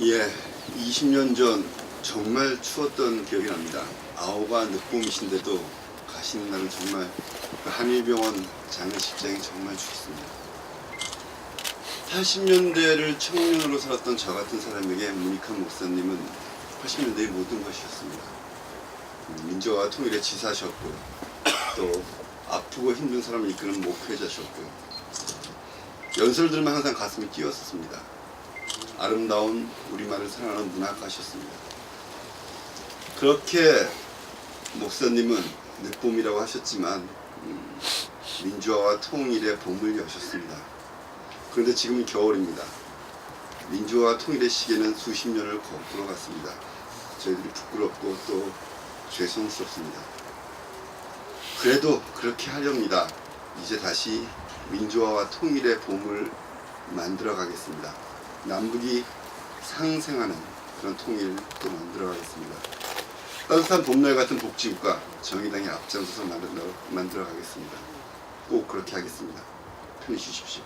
예, 20년 전 정말 추웠던 기억이 납니다. 아오가 늦봄이신데도 가시는 날은 정말 그 한일병원 장례식장이 정말 춥습니다. 80년대를 청년으로 살았던 저 같은 사람에게 문익한 목사님은 80년대의 모든 것이었습니다. 음, 민주화 통일의 지사셨고 또 아프고 힘든 사람을 이끄는 목회자셨고요. 연설들만 항상 가슴이 뛰었었습니다. 아름다운 우리말을 사랑하는 문학가셨습니다. 그렇게 목사님은 늦봄이라고 하셨지만 음, 민주화와 통일의 봄을 여셨습니다. 그런데 지금은 겨울입니다. 민주화와 통일의 시계는 수십 년을 거꾸로 갔습니다. 저희들이 부끄럽고 또 죄송스럽습니다. 그래도 그렇게 하렵니다. 이제 다시 민주화와 통일의 봄을 만들어 가겠습니다. 남북이 상생하는 그런 통일도 만들어 가겠습니다. 따뜻한 봄날 같은 복지국가 정의당이 앞장서서 만들어, 만들어 가겠습니다. 꼭 그렇게 하겠습니다. 편히 쉬십시오.